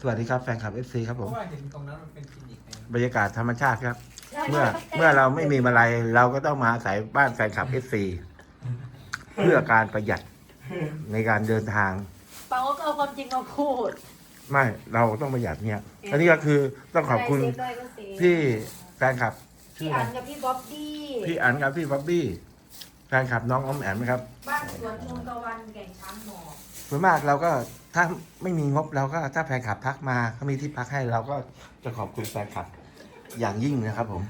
สวัสดีครับแฟนคลับ FC ครับเพผมราะว่าเห็นตรงนั้นมันเป็นคลินิกไงบรรยากาศธรรมชาติครับ เมื่อเมื่อเราไม่มีอะไรเราก็ต้องมาอาศัยบ้านแฟนคลับ FC เพื่อการประหยัดในการเดินทางปังก็เอาความจริงมาพูดไม่เราต้องประหยัดเนี่ย อันนี้ก็คือต้องขอบคุณใเซฟได้ก็เซฟพี่แฟนคลับชื่พี่ออะไรอันกับพี่บ๊อบบี้พี่อันครับพี่บ๊อบบี้แฟนคลับน้องออมแอมนะครับบ้านสวนมุมตะวันแก่งช้างหมอกส่วนมากเราก็ ถ้าไม่มีงบเราก็ถ้าแฟนคลับทักมาเขามีที่พักให้เราก็จะขอบคุณแฟนคลับอย่างยิ่งนะครับ ผม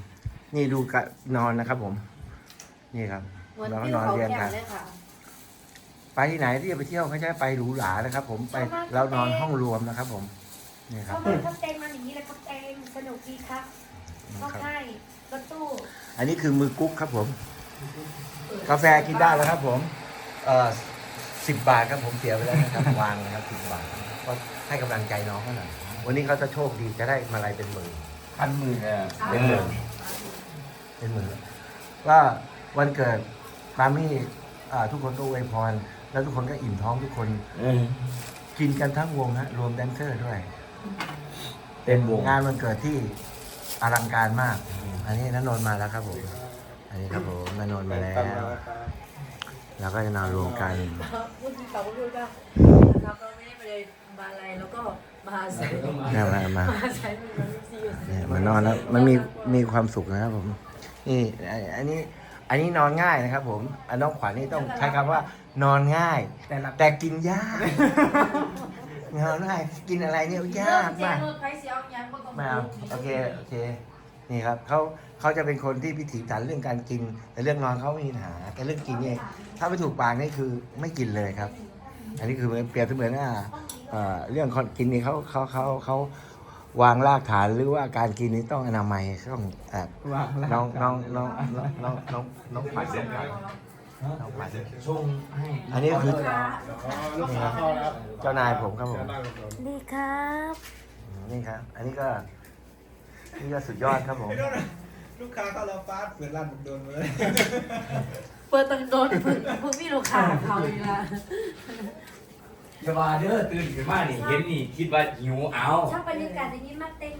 นี่ดูกะนอนนะครับ ผม นี่ครับเหมือนเราก็ที่นอนเขาเรียงแก่กันเลยค่ะไปที่ไหนที่จะไปเที่ยวไม่ใช่ไปหรูหรานะครับ ผมไปชอบมากเรานอนห้องรวมนะครับ ผมนี่ครัเข้าบมาครับเต็งมาอย่างนี้เลยครับเต็งสนุกดีครับนี่เข้าครับให้รถตู้อันนี้คือมือกุ๊กครับผม กาแฟกินได้แล้วครับ ผม เอ่อ สิบบาทครับผมเสียไปแล้วนะครับ วางนะครับสิบบาทก็ให้กำลังใจน้องเขาหน่อยวันนี้เขาจะโชคดีจะได้มาลัยเป็นหมื่นพันหมื่นอะเป็นหมื่นเป็นหมื่นว่าวันเกิดปามี่อ่าทุกคนก็อวยพร แล้วทุกคนก็อิ่มท้องทุกคน เออกินกันทั้งวงฮะรวมแดนเซอร์ด้วย เต็มวง งานวันเกิดที่อลังการมาก อันนี้นันนนท์มาแล้วครับผม อันนี้ครับผมนันนนท์มาแล้ว แล้วก็จะนอนรวมกันพูดเขาก็พูดว่าครับเราไม่ได้ไปเลยมาอะไรแล้วก็มาใส่เนี่ยมามามาใช้เป็นคนซีอยู่เนี่ยมานอนแล้วมันมีมีความสุขนะครับผมนี่อันอันนี้อันนี้นอนง่ายนะครับ ผมอันน้องขวัญนี่ต้องใช้คำว่า นอนง่าย แต่ละแต่กินยากนอนง่ายกินอะไรเนี่ยยากเริ่มากมใครเสียเอายังก็ต้องไม่เอาโอเคโอเค นี่ครับเขาเขาจะเป็นคนที่พิถีพิถันเรื่องการกิน แต่เรื่องนอนเขาไม่มีปัญหา แต่เรื่องกินเนี่ยถ้าไม่ถูกปากนี่คือไม่กินเลยครับ อันนี้คือเปรียบเสมือนว่าเอ่อเรื่องคนกินนี่เขาเขาเขาเขาวางรากฐานหรือว่าการกินนี่ต้องอนามัยต้องเอ่อวางแล้วน้องน้องน้องน้องน้องน้องน้องขวัญน้องขวัญชงให้อันนี้คือลูกค้าเข้าแล้วเจ้านายผมครับผมดีครับนี่ครับ อันนี้ก็ นี่ก็สุดยอดครับผม ลูกค้าเข้าแล้วฟาดเปิดร้านผมโดนเลยเปิดตังโดนพึ่งพึ่งพี่ลูกค้าเขาอีกละอย่าว่าเด้อตื่นขึ้นมานี่เห็นนี่คิดว่าหิวเอา ชอบบรรยากาศอย่างนี้มากเต้น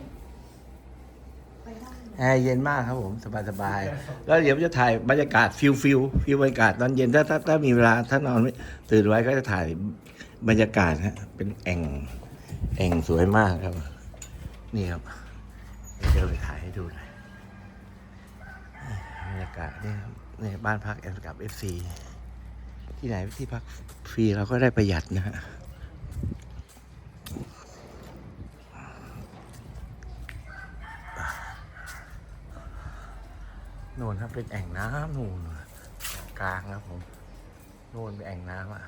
ไปบ้างแอร์เย็นมากครับผมสบายสบายๆแล้วเดี๋ยวจะถ่ายบรรยากาศฟิลฟิลฟิลบรรยากาศตอนเย็นถ้าถ้าถ้ามีเวลาถ้านอนไม่ตื่นไว้ก็จะถ่ายบรรยากาศฮะเป็นแอ่งแอ่งสวยมากครับ นี่ครับ เดี๋ยวไปถ่ายให้ดูหน่อยบรรยากาศเนี่ครับนี่บ้านพักแอมกับเอฟซีที่ไหนที่พักฟรีเราก็ได้ประหยัดนะฮะโน่นครับเป็นแอ่งน้ำนู่นกลางครับผมโน่นเป็นแอ่งน้ำอะ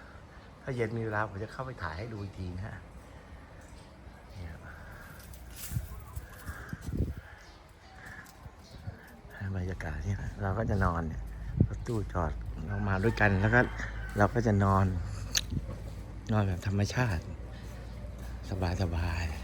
ถ้าเย็นมีเวลาผมจะเข้าไปถ่ายให้ดูอีกทีนะฮะนี่ครับ บรรยากาศเนี่ยเราก็จะนอนเนี่ยรถตู้จอดเรามาด้วยกันแล้วก็เราก็จะนอน นอนแบบธรรมชาติ สบายสบายๆ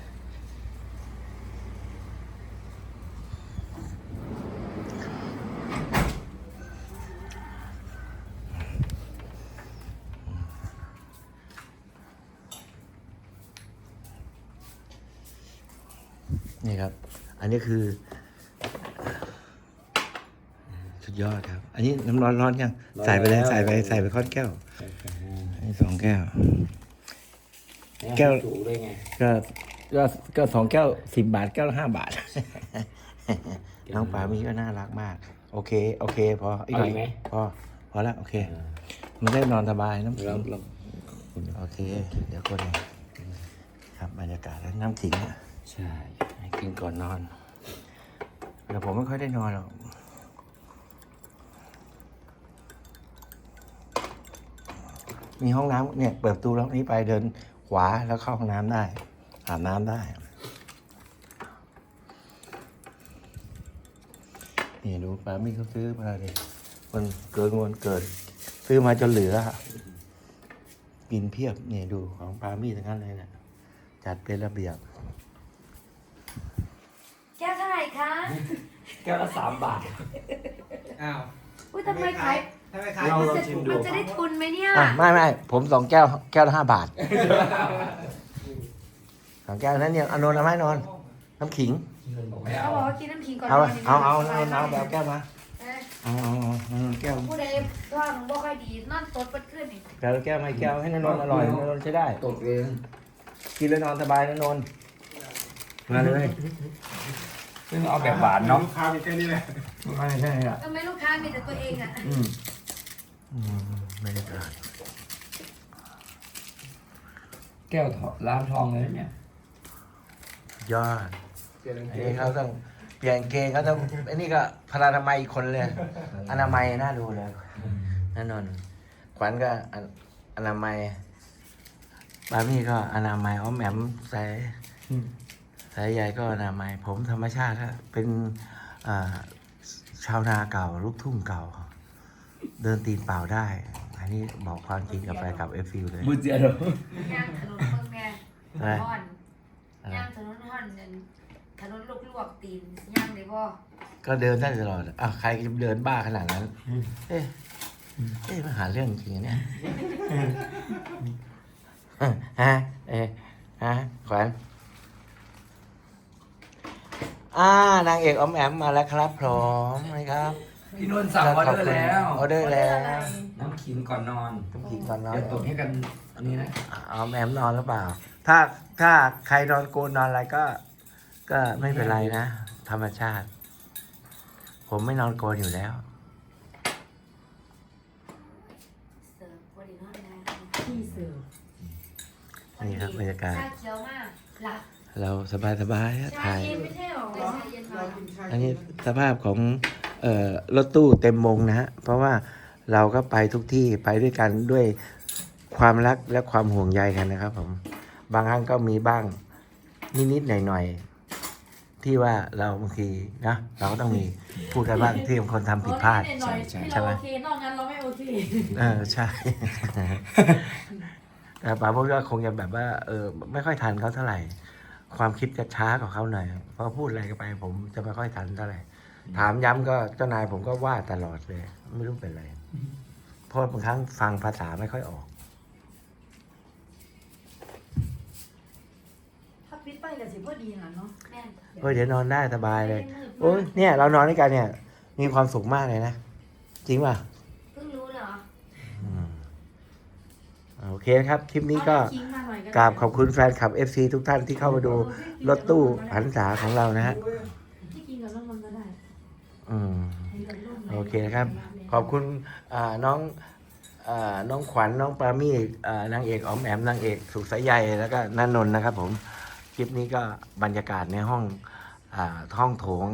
นี่ครับ อันนี้คือ สุด ยอดครับ อันนี้น้ำร้อนร้อนยังใส่ไปเลยใส่ไปใส่ไปค้อนแก้วอันนี้สองแก้ว แก้วถูได้ไงก็ก็ก็สองแก้วสิบบาทแก้วละห้าบาท น้องปามีก็น่ารักมาก โอเค โอเค พออีกหน่อยเอาอีกไหมพอพอแล้วโอเค มันได้นอนสบายน้ำขิเรางเราโอเค เดี๋ยวคนครับบรรยากาศแล้วน้ำขิงอะใช่ ให้กินก่อนนอนแต่ผมไม่ค่อยได้นอนหรอก มีห้องน้ำเนี่ยเปิดประตูแล้วนี้ไปเดินขวาแล้วเข้าห้องน้ำได้อาบน้ำได้นี่ดูปลามี่เขาซื้อมาเลยมันเกินวันเกิด ซื้อมาจนเหลืออะกินเพียบเนี่ยดูของปลามี่ทั้งนั้นเลยเนะจัดเป็นระเบียบ แก้วเท่าไหร่คะ แก้วละสามบาท อ้าว อุ้ยทำไมขาย ทำไมขายเรามันลองจะชิมดู มันจะได้ทุนไหมเนี่ย อะไม่ไม่ผมสองแก้วแก้วละห้าบาทสองแก้วนั้นเนี่ยเอานนท์เอาไหมนนท์น้ำขิงเงินบอกไม่เขาเอาบอกว่ากินน้ำขิงก่อนเอานนเอาเอาดีเอากว่เอาแบบแก้วมาเอ้ยเอาเอาเอาเอาแก้วผู้ใดท้องบ่ค่อยดีนอนตดเปัดขึ้นนี่แก้วแก้วไม่แก้วให้นนท์อร่อยนนท์ใช้ได้ ตกเองกินแล้วนอนสบายนะนนท์มาเลยซึ่งเอาแบบหวานเนาะลูกค้ามีแค่นี้แหละไม่ใช่อะทำไมลูกค้ามีแต่ตัวเองอะอืมอืม ไม่ได้การแก้วทองล้างทองเลยเนี่ย ยอดอันนี้เขาต้องเปลี่ยนเกงเขาต้องอันนี้ก็พลานามัยอีกคนเลย อนามัยน่าดูเลยนั่นนนท์ขวัญก็ออนามัยบามี่ก็อนามัยอ้อมแหมมใส่สายใยก็อนามัย ผมธรรมชาติครับเป็นอ่าชาวนาเก่าลูกทุ่งเก่า เดินตีนเปล่าได้ อันนี้บอกความจริงกับแฟนกับเอฟฟิวเลย มือเจียเหรอย่างถนนเมืองแม่อะไรห่อนอะไรย่างถนนห่อนนั่นถนนลูกลวกตีนย่างได้บ่ก็เดินได้ตลอดอะใครจะเดินบ้าขนาดนั้น เอ๊ะเอ๊ะมาหาเรื่องจริงๆเนี่ยฮะเอ๊ะฮะขวัญอ่านางเอกออมแอมมาแล้วครับพร้อมไหมครับ พี่นนท์สั่งออเดอร์แล้วออเดอร์แล้วน้ำขิงก่อนนอนต้องกินก่อนนอนเดี๋ยวตกให้กันอันนี้นะออมแอมนอนหรือเปล่า ถ้าถ้าใครนอนโกนนอนอะไรก็ ก็ไม่เป็นไรนะ ธรรมชาติ ผมไม่นอนโกนอยู่แล้วเสิร์ฟบ่ได้นอนนะที่เสือนี่ครับบรรยากาศชาเขียวมากหลับเราสบายสบายๆฮะชาถ่ายเย็นไม่ใช่หรอชาเย็นมาอันนี้สภาพของเอ่อ รถตู้เต็มวงนะฮะเพราะว่าเราก็ไปทุกที่ไปด้วยกันด้วยความรักและความห่วงใยกันนะครับผมบางครั้งก็มีบ้างนิดๆหน่อยๆที่ว่าเราบางทีนะเราก็ต้องมีพูดกันบ้างที่บางคนทำผิดพลาดหน่อยๆที่เราโอเคนอกนั้นเราไม่โอเคเออใช่ แต่ป๋าพูดก็คงจะแบบว่าเออไม่ค่อยทันเขาเท่าไหร่ ความคิดจะช้ากว่าเขาหน่อยเพราะพูดอะไรกันไป ผมจะไม่ค่อยทันเท่าไหร่ ถามย้ำก็เจ้านายผมก็ว่าตลอดเลย ไม่รู้เป็นไร เพราะบางครั้งฟังภาษาไม่ค่อยออก ถ้าปิดไปก็สิพอดีน่ะเนาะแม่นเฮ้ยเดี๋ยวนอนได้สบายเลย โอ้ยเนี่ย เรานอนด้วยกันเนี่ย มีความสุขมากเลยนะ จริงป่ะเพิ่งรู้เหรออืมโอเคครับ คลิปนี้ก็ เอาขิงมาหน่อยได้ กราบขอบคุณแฟนคลับ FC ทุกท่านที่เข้ามาดูรถตู้หันษาของเรานะฮะ อืมให้กับลูกโอเคครับ ขอบคุณอ่าน้องอ่าน้องขวัญน้องปรามี่อ่านางเอกออมแอมนางเอกสุขสายใยแล้วก็นันนนท์นะครับ ผมคลิปนี้ก็บรรยากาศในห้องอ่าห้องโถง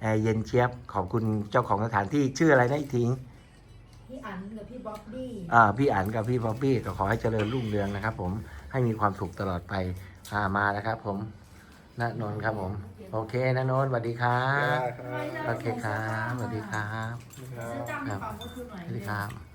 แอร์เย็นเชียบ ขอบคุณเจ้าของสถานที่ชื่ออะไรนะอีกทีพี่อันกับพี่บ๊อบบี้อ่าพี่อันกับพี่ป๊อปปี้ก็ขอให้เจริญรุ่งเรืองนะครับ ผมให้มีความสุขตลอดไปอ่ามานะครับ ผม ณนนท์ครับผม โอเคณนนท์สวัสดีครับได้ครับ โอเคครับสวัสดีครับ ซื้อจำกระเป๋าก็คือหน่อยสวัสดีครับ